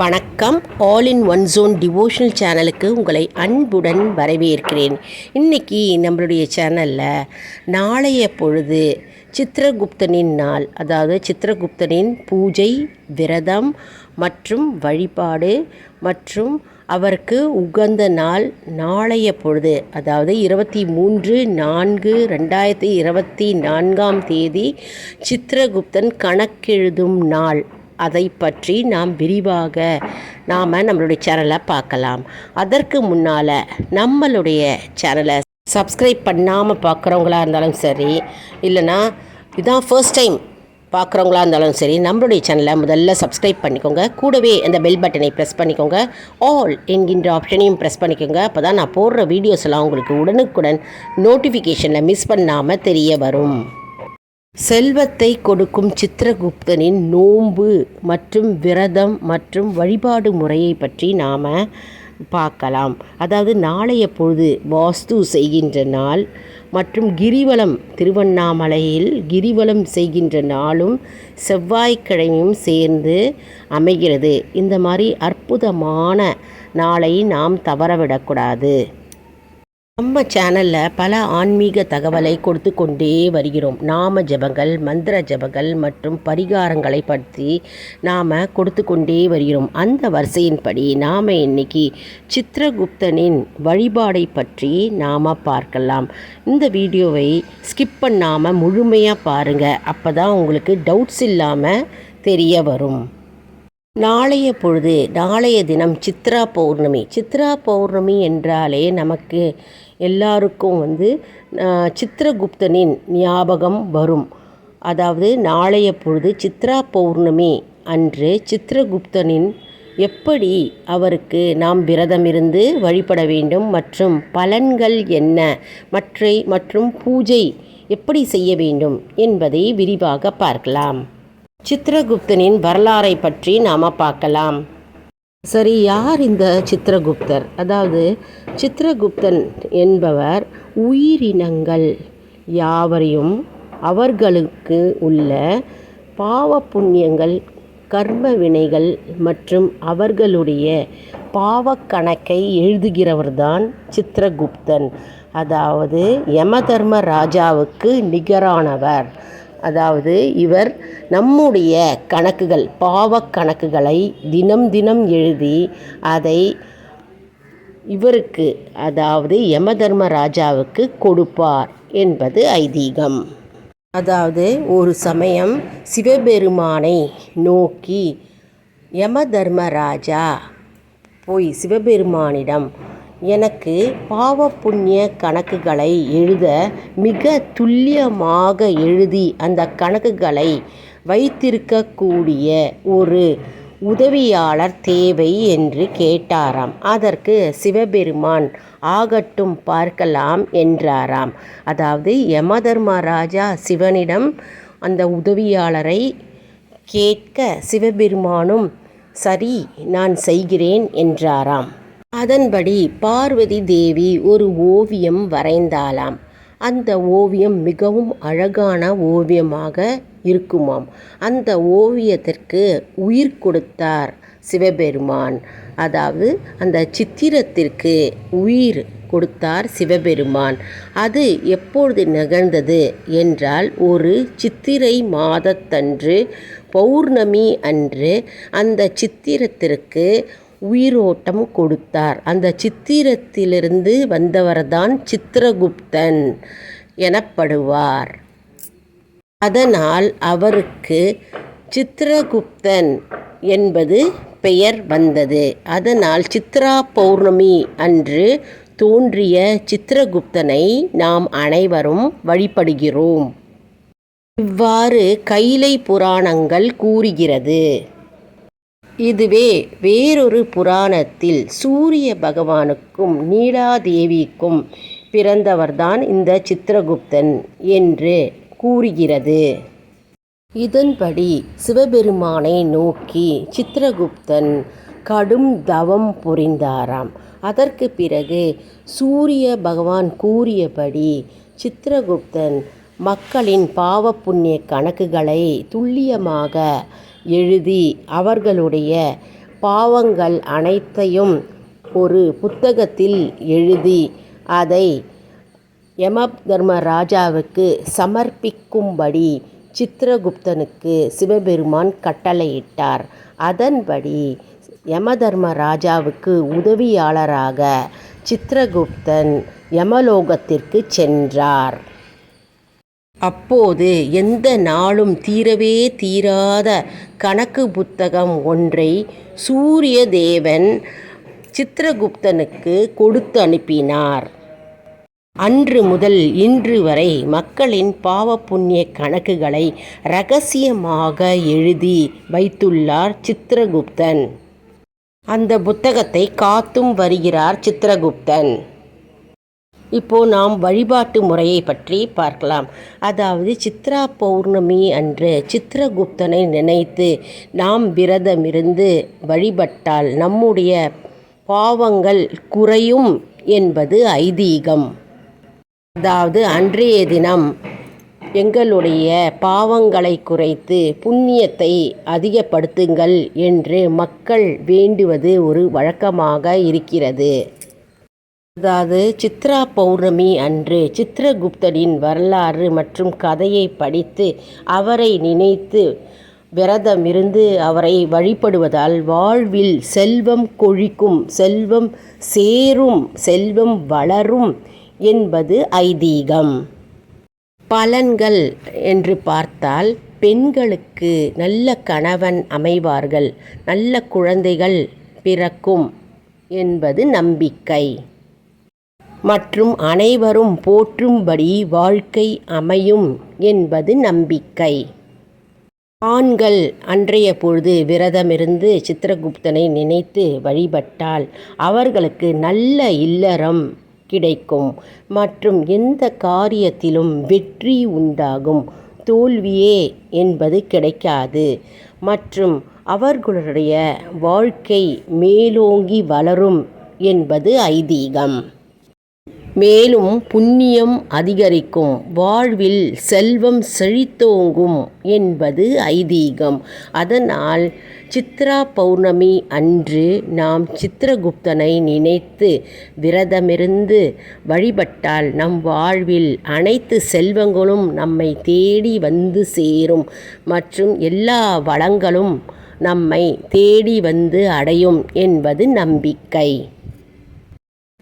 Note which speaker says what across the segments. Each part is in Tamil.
Speaker 1: வணக்கம். All in one zone devotional சேனலுக்கு உங்களை அன்புடன் வரவேற்கிறேன். இன்னைக்கு நம்மளுடைய சேனலில் நாளைய பொழுது சித்திரகுப்தனின் நாள். அதாவது சித்திரகுப்தனின் பூஜை விரதம் மற்றும் வழிபாடு மற்றும் அவருக்கு உகந்த நாள் நாளைய பொழுது. அதாவது இருபத்தி மூன்று நான்கு ரெண்டாயிரத்தி இருபத்தி நான்காம் தேதி சித்திரகுப்தன் கணக்கெழுதும் நாள். அதை பற்றி நாம் விரிவாக நாம் நம்மளுடைய சேனலை பார்க்கலாம். அதற்கு முன்னால் நம்மளுடைய சேனலை சப்ஸ்கிரைப் பண்ணாமல் பார்க்குறவங்களா இருந்தாலும் சரி இல்லைன்னா இதுதான் ஃபர்ஸ்ட் டைம் பார்க்குறவங்களா இருந்தாலும் சரி நம்மளுடைய சேனலை முதல்ல சப்ஸ்கிரைப் பண்ணிக்கோங்க. கூடவே அந்த பெல் பட்டனை ப்ரெஸ் பண்ணிக்கோங்க. ஆல் என்கின்ற ஆப்ஷனையும் ப்ரெஸ் பண்ணிக்கோங்க. அப்போ தான் நான் போடுற வீடியோஸ் எல்லாம் உங்களுக்கு உடனுக்குடன் நோட்டிஃபிகேஷனில் மிஸ் பண்ணாமல் தெரிய வரும். செல்வத்தை கொடுக்கும் சித்திரகுப்தனின் நோன்பு மற்றும் விரதம் மற்றும் வழிபாடு முறையை பற்றி நாம் பார்க்கலாம். அதாவது நாளைய பொழுது வாஸ்து செய்கின்ற நாள் மற்றும் கிரிவலம் திருவண்ணாமலையில் கிரிவலம் செய்கின்ற நாளும் செவ்வாய்க்கிழமையும் சேர்ந்து அமைகிறது. இந்த மாதிரி அற்புதமான நாளை நாம் தவறவிடக்கூடாது. நம்ம சேனலில் பல ஆன்மீக தகவலை கொடுத்து கொண்டே வருகிறோம். நாம ஜபங்கள் மந்திர ஜபங்கள் மற்றும் பரிகாரங்களை பற்றி நாம் கொடுத்து கொண்டே வருகிறோம். அந்த வரிசையின்படி நாம் இன்னைக்கு சித்திரகுப்தனின் வழிபாடை பற்றி நாம் பார்க்கலாம். இந்த வீடியோவை ஸ்கிப் பண்ணாமல் முழுமையாக பாருங்கள் அப்போ தான் உங்களுக்கு டவுட்ஸ் இல்லாமல் தெரிய வரும். நாளைய பொழுது நாளைய தினம் சித்ரா பௌர்ணமி. சித்ரா பௌர்ணமி என்றாலே நமக்கு எல்லாருக்கும் வந்து சித்திரகுப்தனின் ஞாபகம் வரும். அதாவது நாளைய பொழுது சித்ரா பௌர்ணமி அன்று சித்திரகுப்தனின் எப்படி அவருக்கு நாம் விரதமிருந்து வழிபட வேண்டும் மற்றும் பலன்கள் என்ன மற்றை மற்றும் பூஜை எப்படி செய்ய வேண்டும் என்பதை விரிவாக பார்க்கலாம். சித்திரகுப்தனின் வரலாறை பற்றி நாம் பார்க்கலாம். சரி யார் இந்த சித்திரகுப்தர் அதாவது சித்திரகுப்தன் என்பவர் உயிரினங்கள் யாவரையும் அவர்களுக்கு உள்ள பாவ புண்ணியங்கள் கர்ம வினைகள் மற்றும் அவர்களுடைய பாவக்கணக்கை எழுதுகிறவர்தான் சித்திரகுப்தன் அதாவது யமதர்ம ராஜாவுக்கு நிகரானவர். அதாவது இவர் நம்முடைய கணக்குகள் பாவக் கணக்குகளை தினம் தினம் எழுதி அதை இவருக்கு அதாவது யம தர்மராஜாவுக்கு கொடுப்பார் என்பது ஐதீகம். அதாவது ஒரு சமயம் சிவபெருமானை நோக்கி யமதர்மராஜா போய் சிவபெருமானிடம் எனக்கு பாவ புண்ணிய கணக்குகளை எழுத மிக துல்லியமாக எழுதி அந்த கணக்குகளை வைத்திருக்கக்கூடிய ஒரு உதவியாளர் தேவை என்று கேட்டாராம். அதற்கு சிவபெருமான் ஆகட்டும் பார்க்கலாம் என்றாராம். அதாவது யமதர்மராஜா சிவனிடம் அந்த உதவியாளரை கேட்க சிவபெருமானும் சரி நான் செய்கிறேன் என்றாராம். அதன்படி பார்வதி தேவி ஒரு ஓவியம் வரைந்தாளாம். அந்த ஓவியம் மிகவும் அழகான ஓவியமாக இருக்குமாம். அந்த ஓவியத்திற்கு உயிர் கொடுத்தார் சிவபெருமான். அதாவது அந்த சித்திரத்திற்கு உயிர் கொடுத்தார் சிவபெருமான். அது எப்பொழுது நிகழ்ந்தது என்றால் ஒரு சித்திரை மாதத்தன்று பௌர்ணமி அன்று அந்த சித்திரத்திற்கு உயிரோட்டம் கொடுத்தார். அந்த சித்திரத்திலிருந்து வந்தவர்தான் சித்திரகுப்தன் எனப்படுவார். அதனால் அவருக்கு சித்திரகுப்தன் என்பது பெயர் வந்தது. அதனால் சித்ரா பௌர்ணமி அன்று தோன்றிய சித்திரகுப்தனை நாம் அனைவரும் வழிபடுகிறோம். இவ்வாறு கைலை புராணங்கள் கூறுகிறது. இதுவே வேறொரு புராணத்தில் சூரிய பகவானுக்கும் நீலாதேவிக்கும் பிறந்தவர்தான் இந்த சித்திரகுப்தன் என்று கூறுகிறது. இதன்படி சிவபெருமானை நோக்கி சித்திரகுப்தன் கடும் தவம் புரிந்தாராம். அதற்கு பிறகு சூரிய பகவான் கூறியபடி சித்திரகுப்தன் மக்களின் பாவ புண்ணிய கணக்குகளை துல்லியமாக எழுதி அவர்களுடைய பாவங்கள் அனைத்தையும் ஒரு புத்தகத்தில் எழுதி அதை யமதர்மராஜாவுக்கு சமர்ப்பிக்கும்படி சித்திரகுப்தனுக்கு சிவபெருமான் கட்டளையிட்டார். அதன்படி யமதர்மராஜாவுக்கு உதவியாளராக சித்திரகுப்தன் யமலோகத்திற்கு சென்றார். அப்போது எந்த நாளும் தீரவே தீராத கணக்கு புத்தகம் ஒன்றை சூரிய தேவன் சித்திரகுப்தனுக்கு கொடுத்து அனுப்பினார். அன்று முதல் இன்று வரை மக்களின் பாவ புண்ணிய கணக்குகளை ரகசியமாக எழுதி வைத்துள்ளார் சித்திரகுப்தன். அந்த புத்தகத்தை காத்தும் வருகிறார் சித்திரகுப்தன். இப்போது நாம் வழிபாட்டு முறையை பற்றி பார்க்கலாம். அதாவது சித்ரா பௌர்ணமி அன்று சித்திரகுப்தனை நினைத்து நாம் விரதமிருந்து வழிபட்டால் நம்முடைய பாவங்கள் குறையும் என்பது ஐதீகம். அதாவது அன்றைய தினம் எங்களுடைய பாவங்களை குறைத்து புண்ணியத்தை அதிகப்படுத்துங்கள் என்று மக்கள் வேண்டுவது ஒரு வழக்கமாக இருக்கிறது. அதாவது சித்ரா பௌர்ணமி அன்று சித்திரகுப்தனின் வரலாறு மற்றும் கதையை படித்து அவரை நினைத்து விரதமிருந்து அவரை வழிபடுவதால் வாழ்வில் செல்வம் கொழிக்கும் செல்வம் சேரும் செல்வம் வளரும் என்பது ஐதீகம். பலன்கள் என்று பார்த்தால் பெண்களுக்கு நல்ல கணவன் அமைவார்கள் நல்ல குழந்தைகள் பிறக்கும் என்பது நம்பிக்கை. மற்றும் அனைவரும் போற்றும்படி வாழ்க்கை அமையும் என்பது நம்பிக்கை. ஆண்கள் அன்றைய பொழுது விரதமிருந்து சித்திரகுப்தனை நினைத்து வழிபட்டால் அவர்களுக்கு நல்ல இல்லறம் கிடைக்கும் மற்றும் எந்த காரியத்திலும் வெற்றி உண்டாகும். தோல்வியே என்பது கிடைக்காது மற்றும் அவர்களுடைய வாழ்க்கை மேலோங்கி வளரும் என்பது ஐதீகம். மேலும் புண்ணியம் அதிகரிக்கும். வாழ்வில் செல்வம் செழித்தோங்கும் என்பது ஐதீகம். அதனால் சித்ரா பௌர்ணமி அன்று நாம் சித்திரகுப்தனை நினைத்து விரதமிருந்து வழிபட்டால் நம் வாழ்வில் அனைத்து செல்வங்களும் நம்மை தேடி வந்து சேரும் மற்றும் எல்லா வளங்களும் நம்மை தேடி வந்து அடையும் என்பது நம்பிக்கை.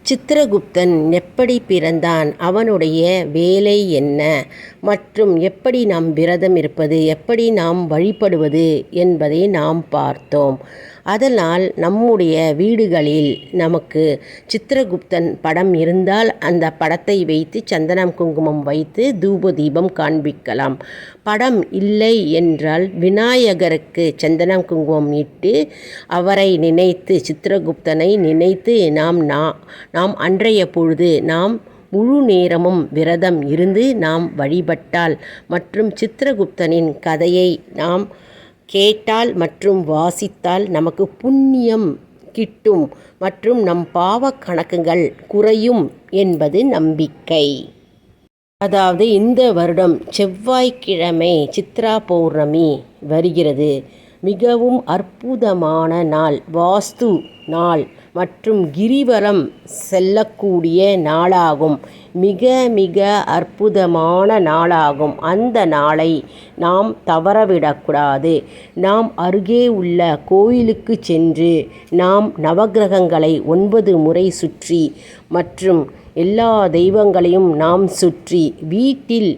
Speaker 1: சித்திரகுப்தன் எப்படி பிறந்தான்? அவனுடைய வேலை என்ன? மற்றும் எப்படி நாம் விரதம் இருப்பது எப்படி நாம் வழிபடுவது? என்பதை நாம் பார்த்தோம். அதனால் நம்முடைய வீடுகளில் நமக்கு சித்திரகுப்தன் படம் இருந்தால் அந்த படத்தை வைத்து சந்தனம் குங்குமம் வைத்து தூப தீபம் காண்பிக்கலாம். படம் இல்லை என்றால் விநாயகருக்கு சந்தனம் குங்குமம் இட்டு அவரை நினைத்து சித்திரகுப்தனை நினைத்து நாம் நாம் அன்றைய பொழுது நாம் முழு நேரமும் விரதம் இருந்து நாம் வழிபட்டால் மற்றும் சித்திரகுப்தனின் கதையை நாம் கேட்டால் மற்றும் வாசித்தால் நமக்கு புண்ணியம் கிட்டும் மற்றும் நம் பாவ கணக்குகள் குறையும் என்பது நம்பிக்கை. அதாவது இந்த வருடம் செவ்வாய்க்கிழமை சித்ரா பௌர்ணமி வருகிறது. மிகவும் அற்புதமான நாள் வாஸ்து நாள். மற்றும் கிரிவலம் செல்லக்கூடிய நாளாகும். மிக மிக அற்புதமான நாளாகும். அந்த நாளை நாம் தவறவிடக்கூடாது. நாம் அருகே உள்ள கோயிலுக்கு சென்று நாம் நவகிரகங்களை ஒன்பது முறை சுற்றி மற்றும் எல்லா தெய்வங்களையும் நாம் சுற்றி வீட்டில்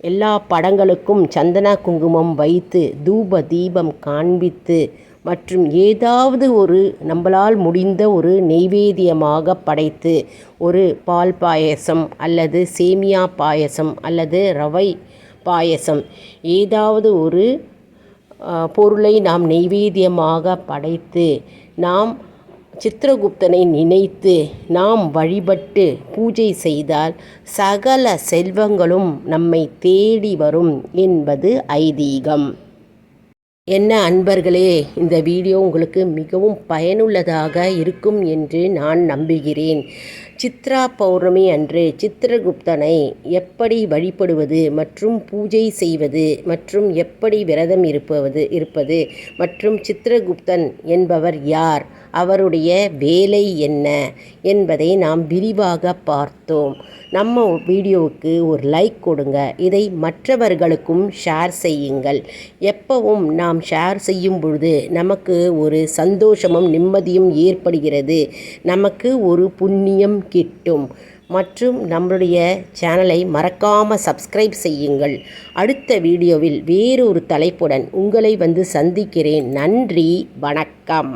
Speaker 1: எல்லா படங்களுக்கும் சந்தன குங்குமம் வைத்து தூப தீபம் காண்பித்து மற்றும் ஏதாவது ஒரு நம்மளால் முடிந்த ஒரு நெய்வேத்தியமாக படைத்து ஒரு பால் பாயசம் அல்லது சேமியா பாயசம் அல்லது ரவை பாயசம் ஏதாவது ஒரு பொருளை நாம் நெய்வேத்தியமாக படைத்து நாம் சித்திரகுப்தனை நினைத்து நாம் வழிபட்டு பூஜை செய்தால் சகல செல்வங்களும் நம்மை தேடி வரும் என்பது ஐதீகம். என்ன அன்பர்களே இந்த வீடியோ உங்களுக்கு மிகவும் பயனுள்ளதாக இருக்கும் என்று நான் நம்புகிறேன். சித்ரா பௌர்ணமி அன்று சித்திரகுப்தனை எப்படி வழிபடுவது மற்றும் பூஜை செய்வது மற்றும் எப்படி விரதம் இருப்பது இருப்பது மற்றும் சித்திரகுப்தன் என்பவர் யார்? அவருடைய வேலை என்ன என்பதை நாம் விரிவாக பார்த்தோம். நம்ம வீடியோவுக்கு ஒரு லைக் கொடுங்க. இதை மற்றவர்களுக்கும் ஷேர் செய்யுங்கள். எப்பவும் நாம் ஷேர் செய்யும் பொழுது நமக்கு ஒரு சந்தோஷமும் நிம்மதியும் ஏற்படுகிறது. நமக்கு ஒரு புண்ணியம் கிட்டும். மற்றும் நம்மளுடைய சேனலை மறக்காமல் சப்ஸ்கிரைப் செய்யுங்கள். அடுத்த வீடியோவில் வேறொரு தலைப்புடன் உங்களை வந்து சந்திக்கிறேன். நன்றி வணக்கம்.